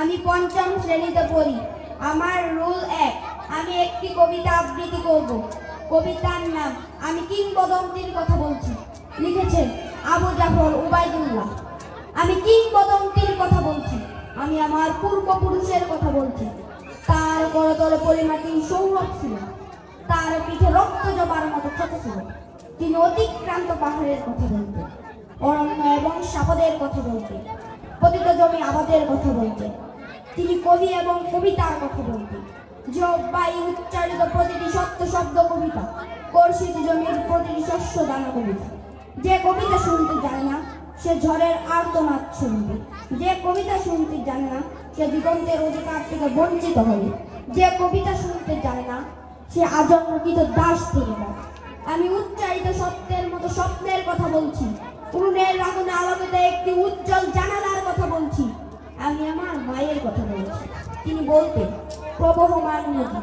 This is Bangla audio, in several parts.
আমি পঞ্চম শ্রেণীতে পড়ি। আমার রুল এক, আমি একটি কবিতা আবৃত্তি করব। কবিতার নাম, আমি কিংবদন্তির কথা বলছি। লিখেছেন আবু জাফর উবাইদুল্লাহ আমি কিংবদন্তির কথা বলছি। আমি আমার পূর্বপুরুষের কথা বলছি। তার করতলে পরিমাটি সৌরভ ছিল। তার পিঠে রক্ত জবার মতো ক্ষত ছিল। তিনি অতিক্রান্ত পাহাড়ের কথা বলতেন। অরণ্য এবং সাপদের কথা বলতেন। পতিত জমি আবাদের কথা বলতেন তিনি কবি এবং কবিতার কথা বলতেন অব্যায়ী উচ্চারিত প্রতিটি সত্য শব্দ কবিতা। কর্ষিত জমির প্রতিটি শস্য দানা কবিতা। যে কবিতা শুনতে জানে না, সে ঝড়ের আর্তনাদ শুনবে। যে কবিতা শুনতে জানে না, সে দিগন্তের অধিকার থেকে বঞ্চিত হবে। যে কবিতা শুনতে জানে না, সে আজন্মকৃত দাস থেকে আমি উচ্চারিত সত্যের মতো স্বপ্নের কথা বলছি। উনুনের আগুনে আলোকিত একটি উজ্জ্বল জানালার কথা বলছি আমি আমার মায়ের কথা বলছি তিনি বলতেন, প্রবহমান নদী,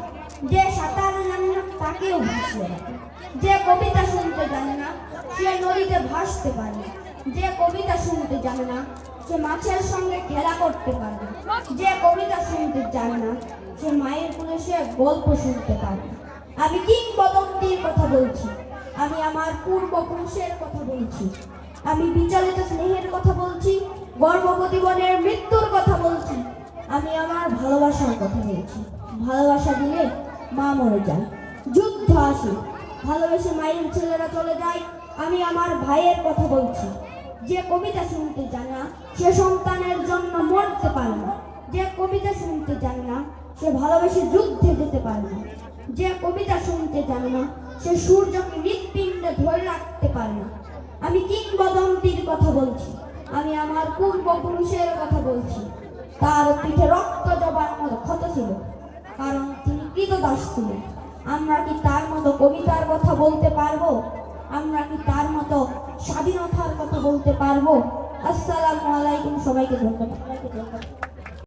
যে সাঁতার জানে না, তাকেও ভাসিয়ে রাখে যে কবিতা শুনতে জানে না, সে নদীতে ভাসতে পারে। যে কবিতা শুনতে জানে না, সে মাছের সঙ্গে খেলা করতে পারে না। যে কবিতা শুনতে জানে না, সে মায়ের কোলে সে গল্প শুনতে পারে না। আমি কিংবদন্তির কথা বলছি আমি আমার পূর্বপুরুষের কথা বলছি আমি বিচলিত স্নেহের কথা বলছি গর্ভবতী বোনের মৃত্যুর কথা বলছি। আমি আমার ভালোবাসার কথা বলছি। ভালোবাসা দিলে মা মরে যায়। যুদ্ধ আসে। ভালোবেসে মায়ের ছেলেরা চলে যায়। আমি আমার ভাইয়ের কথা বলছি। যে কবিতা শুনতে জানে না, সে সন্তানের জন্য মরতে পারে না। যে কবিতা শুনতে জানে না, সে ভালোবেসে যুদ্ধে যেতে পারে না। যে কবিতা শুনতে জানে না, সে সূর্যকে হৃৎপিণ্ডে ধরে রাখতে পারে না। আমি কিংবদন্তির কথা বলছি। আমি আমার পূর্বপুরুষের কথা বলছি। তার পিঠে রক্ত জবার মতো ক্ষত ছিল, কারণ তিনি কৃতদাস ছিলেন। আমরা কি তার মতো কবিতার কথা বলতে পারব? আমরা কি তার মতো স্বাধীনতার কথা বলতে পারব? আসসালামু আলাইকুম, সবাইকে ধন্যবাদ।